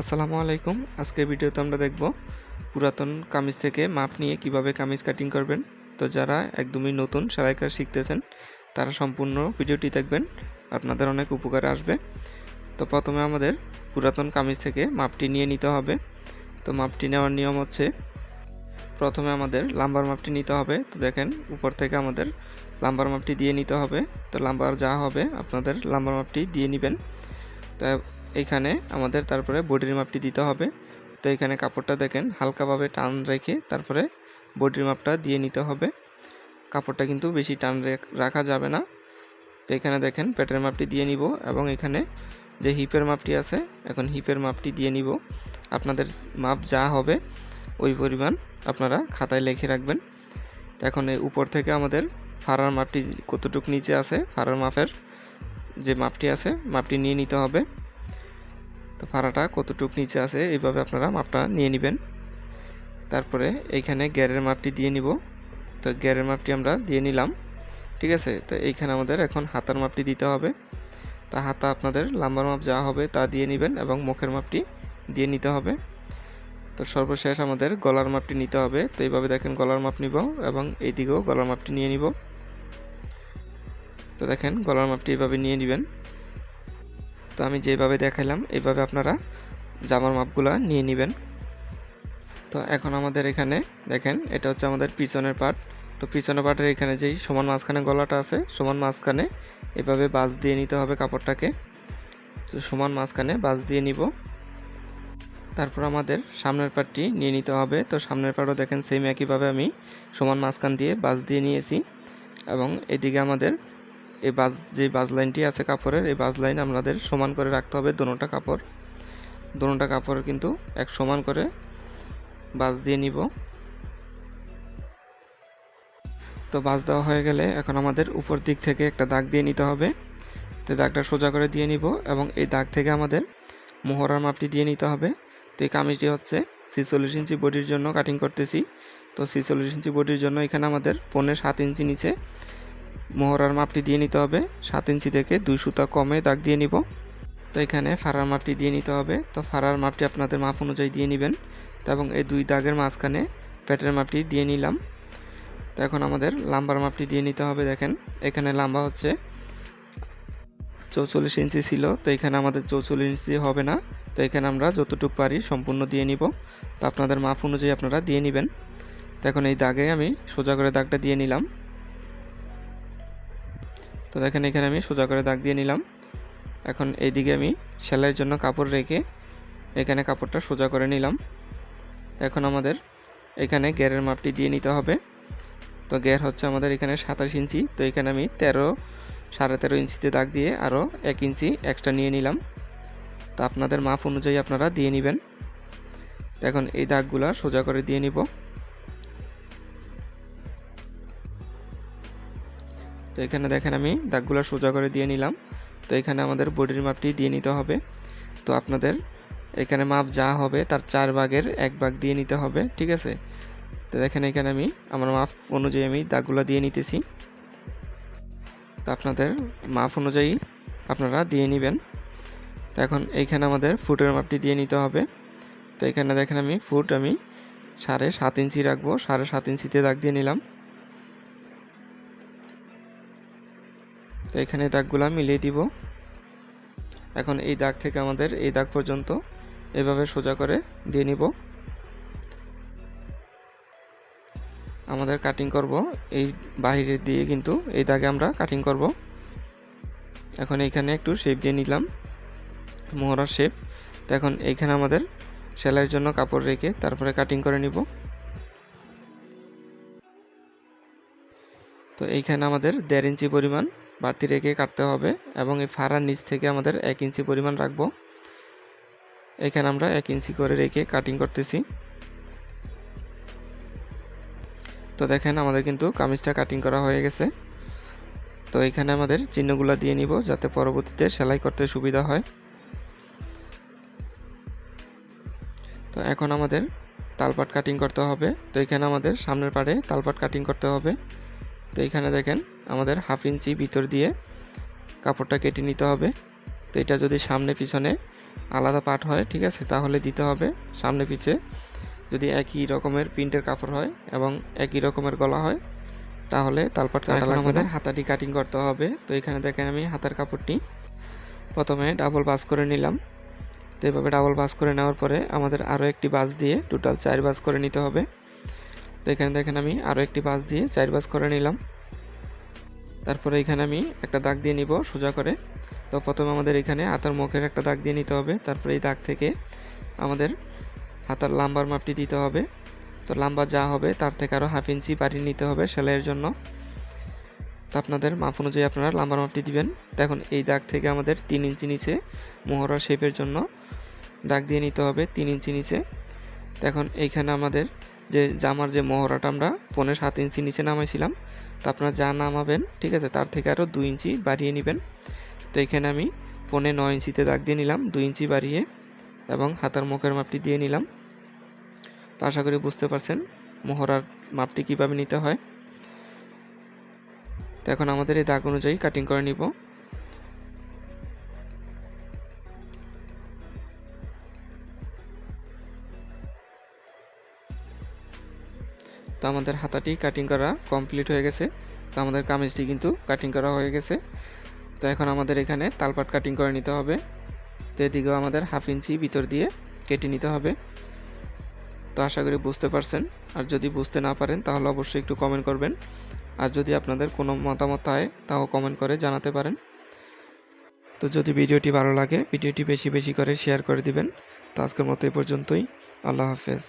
আসসালামু আলাইকুম। আজকের ভিডিওতে আমরা দেখব পুরাতন কামিজ থেকে মাপ নিয়ে কীভাবে কামিজ কাটিং করবেন। তো যারা একদমই নতুন সেলাই কাজ শিখতেছেন, তারা সম্পূর্ণ ভিডিওটি দেখবেন। আপনাদের অনেক উপকারে আসবে। তো প্রথমে আমাদের পুরাতন কামিজ থেকে মাপটি নিয়ে নিতে হবে। তো মাপটি নেওয়ার নিয়ম হচ্ছে, প্রথমে আমাদের লাম্বার মাপটি নিতে হবে। তো দেখেন, উপর থেকে আমাদের লাম্বার মাপটি দিয়ে নিতে হবে। তো লাম্বার যা হবে, আপনাদের লাম্বার মাপটি দিয়ে নেবেন। তা এইখানে আমাদের তারপরে বডির মাপটি দিতে হবে। তো এখানে কাপড়টা দেখেন, হালকাভাবে টান রেখে তারপরে বডির মাপটা দিয়ে নিতে হবে। কাপড়টা কিন্তু বেশি টান রেখ- রাখা যাবে না। তো এখানে দেখেন, পেটের মাপটি দিয়ে নিব এবং এখানে যে হিপের মাপটি আছে, এখন হিপের মাপটি দিয়ে নিব। আপনাদের মাপ যা হবে, ওই পরিমাণ আপনারা খাতায় লিখে রাখবেন। এখন এই উপর থেকে আমাদের ফাড়ার মাপটি কতটুক নিচে আছে, ফাড়ার মাপের যে মাপটি আছে, মাপটি নিয়ে নিতে হবে। তো ফাড়াটা কতটুক নিচে আছে, এইভাবে আপনারা মাপটা নিয়ে নেবেন। তারপরে এইখানে গ্যারের মাপটি দিয়ে নিব। তো গ্যারের মাপটি আমরা দিয়ে নিলাম, ঠিক আছে? তো এইখানে আমাদের এখন হাতার মাপটি দিতে হবে। তা হাতা আপনাদের লাম্বার মাপ যা হবে তা দিয়ে নেবেন এবং মুখের মাপটি দিয়ে নিতে হবে। তো সর্বশেষ আমাদের গলার মাপটি নিতে হবে। তো এইভাবে দেখেন গলার মাপ নিব এবং এইদিকেও গলার মাপটি নিয়ে নিব। তো দেখেন গলার মাপটি এইভাবে নিয়ে নেবেন। তো আমি যেভাবে দেখাইলাম এইভাবে আপনারা জামার মাপগুলো নিয়ে নেবেন। তো এখন আমাদের এখানে দেখেন, এটা হচ্ছে আমাদের পিছনের পার্ট তো পিছনের পার্টের এখানে যেই সমান মাঝখানে গলাটা আছে, সমান মাঝখানে এভাবে বাজ দিয়ে নিতে হবে কাপড়টাকে। তো সমান মাঝখানে বাজ দিয়ে নিব। তারপর আমাদের সামনের পার্টটি নিয়ে নিতে হবে। তো সামনের পার্টও দেখেন সেম একইভাবে আমি সমান মাঝখান দিয়ে বাজ দিয়ে নিয়েছি। এবং এদিকে আমাদের এই বাজ, যে বাজ লাইনটি আছে কাপড়ের, এই বাজ লাইন আমাদের সমান করে রাখতে হবে দোনোটা কাপড়। দোনোটা কাপড় কিন্তু এক সমান করে বাজ দিয়ে নিব। তো বাজ দেওয়া হয়ে গেলে এখন আমাদের উপর দিক থেকে একটা দাগ দিয়ে নিতে হবে। তো দাগটা সোজা করে দিয়ে নিব এবং এই দাগ থেকে আমাদের মোহরার মাপটি দিয়ে নিতে হবে। তো এই কামিজটি হচ্ছে ছিচল্লিশ ইঞ্চি বডির জন্য কাটিং করতেছি। তো ছিচল্লিশ ইঞ্চি বডির জন্য এখানে আমাদের পৌনে সাত ইঞ্চি নিচে মোহরার মাপটি দিয়ে নিতে হবে। সাত ইঞ্চি থেকে দুই সুতা কমে দাগ দিয়ে নিব। তো এখানে ফাড়ার মাপটি দিয়ে নিতে হবে। তো ফাড়ার মাপটি আপনাদের মাপ অনুযায়ী দিয়ে নেবেন। তো এবং এই দুই দাগের মাঝখানে প্যাটের মাপটি দিয়ে নিলাম। তো এখন আমাদের লাম্বার মাপটি দিয়ে নিতে হবে দেখেন। এখানে লাম্বা হচ্ছে চৌচল্লিশ ইঞ্চি ছিল। তো এখানে আমাদের চৌচল্লিশ ইঞ্চি হবে না। তো এখানে আমরা যতটুকু পারি সম্পূর্ণ দিয়ে নিব। তো আপনাদের মাপ অনুযায়ী আপনারা দিয়ে নেবেন। তো এখন এই দাগে আমি সোজা করে দাগটা দিয়ে নিলাম। তো দেখেন, এখানে আমি সোজা করে দাগ দিয়ে নিলাম। এখন এইদিকে আমি সেলাইয়ের জন্য কাপড় রেখে এখানে কাপড়টা সোজা করে নিলাম। এখন আমাদের এখানে গ্যারের মাপটি দিয়ে নিতে হবে। তো গ্যার হচ্ছে আমাদের এখানে সাতাশ ইঞ্চি। তো এখানে আমি তেরো, সাড়ে তেরো ইঞ্চিতে দাগ দিয়ে আরও এক ইঞ্চি এক্সট্রা নিয়ে নিলাম। তো আপনাদের মাপ অনুযায়ী আপনারা দিয়ে নেবেন। এখন এই দাগগুলা সোজা করে দিয়ে নিব। তো এখানে দেখেন আমি দাগগুলো সোজা করে দিয়ে নিলাম। তো এখানে আমাদের বডির মাপটি দিয়ে নিতে হবে। তো আপনাদের এখানে মাপ যা হবে তার চার ভাগের এক ভাগ দিয়ে নিতে হবে, ঠিক আছে? তো দেখেন এখানে আমি আমার মাপ অনুযায়ী আমি দাগগুলো দিয়ে নিতেছি। তো আপনাদের মাপ অনুযায়ী আপনারা দিয়ে নেবেন। তো এখন এইখানে আমাদের ফুটের মাপটি দিয়ে নিতে হবে। তো এখানে দেখেন আমি ফুট আমি সাড়ে সাত ইঞ্চি রাখব, সাড়ে সাত ইঞ্চিতে দাগ দিয়ে নিলাম। তো এখানে দাগগুলা মিলিয়ে দিব। এখন এই দাগ থেকে আমাদের এই দাগ পর্যন্ত এভাবে সোজা করে দিয়ে নিব। আমাদের কাটিং করব। এই বাহিরে দিয়ে কিন্তু এই দাগে আমরা কাটিং করব। এখন এইখানে একটু শেপ দিয়ে নিলাম, মোহরার শেপ তো এখন এইখানে আমাদের সেলাইয়ের জন্য কাপড় রেখে তারপরে কাটিং করে নিব। তো এইখানে আমাদের দেড় ইঞ্চি পরিমাণ বাড়তি রেখে কাটতে হবে এবং এই ফাড়ার নিচ থেকে আমাদের এক ইঞ্চি পরিমাণ রাখব। এখানে আমরা এক ইঞ্চি করে রেখে কাটিং করতেছি। তো দেখেন আমাদের কিন্তু কামিজটা কাটিং করা হয়ে গেছে। তো এখানে আমাদের চিহ্নগুলো দিয়ে নিব যাতে পরবর্তীতে সেলাই করতে সুবিধা হয়। তো এখন আমাদের তালপাট কাটিং করতে হবে। তো এখানে আমাদের সামনের পাড়ে তালপাট কাটিং করতে হবে। তো এখানে দেখেন আমাদের হাফ ইঞ্চি ভিতর দিয়ে কাপড়টা কেটে নিতে হবে। তো এটা যদি সামনে পিছনে আলাদা পার্ট হয় ঠিক আছে? তাহলে দিতে হবে। সামনে পিছে যদি একই রকমের প্রিন্টের কাপড় হয় এবং একই রকমের গলা হয় তাহলে তালপাট কাটা আমাদের হাতাটি কাটিং করতে হবে। তো এখানে দেখেন আমি হাতার কাপড়টি প্রথমে ডাবল বাস করে নিলাম। তো এভাবে ডাবল বাস করে নেওয়ার পরে আমাদের আরও একটি বাস দিয়ে টোটাল চার বাস করে নিতে হবে। তো এখানে দেখেন আমি আরও একটি বাস দিয়ে চার বাস করে নিলাম। তারপরে এখানে আমি একটা দাগ দিয়ে নিব সোজা করে। তো প্রথমে আমাদের এখানে হাতার মুখের একটা দাগ দিয়ে নিতে হবে। তারপরে এই দাগ থেকে আমাদের হাতার লাম্বার মাপটি দিতে হবে। তো লাম্বা যা হবে তার থেকে আরও হাফ ইঞ্চি বাড়িয়ে নিতে হবে সেলাইয়ের জন্য। তো আপনাদের মাপ অনুযায়ী আপনারা লাম্বার মাপটি দিবেন। তো এখন এই দাগ থেকে আমাদের তিন ইঞ্চি নিচে মোহরা শেপের জন্য দাগ দিয়ে নিতে হবে তিন ইঞ্চি নিচে। তো এখন এইখানে আমাদের যে জামার যে মহড়াটা আমরা পনেরো সাত ইঞ্চি নিচে নামাইছিলাম, তো আপনারা যা নামাবেন, ঠিক আছে, তার থেকে আরও দুই ইঞ্চি বাড়িয়ে নেবেন। তো এখানে আমি পনে নয় ইঞ্চিতে দাগ দিয়ে নিলাম, দুই ইঞ্চি বাড়িয়ে এবং হাতার মুখের মাপটি দিয়ে নিলাম। তো আশা করি বুঝতে পারছেন মোহরার মাপটি কীভাবে নিতে হয়। তো এখন আমাদের এই দাগ অনুযায়ী কাটিং করে নিব। আমাদের হাতাটি কাটিং করা কমপ্লিট হয়ে গেছে। তো আমাদের কামিজটি কিন্তু কাটিং করা হয়ে গেছে। তো এখন আমাদের এখানে তালপাট কাটিং করে নিতে হবে। তো এদিকেও আমাদের হাফ ইঞ্চি ভিতর দিয়ে কেটে নিতে হবে। তো আশা করি বুঝতে পারছেন। আর যদি বুঝতে না পারেন, তাহলে অবশ্যই একটু কমেন্ট করবেন। আর যদি আপনাদের কোনো মতামত হয়, তাও কমেন্ট করে জানাতে পারেন। তো যদি ভিডিওটি ভালো লাগে, ভিডিওটি বেশি বেশি করে শেয়ার করে দিবেন। তো আজকের মতো এই পর্যন্তই। আল্লাহ হাফেজ।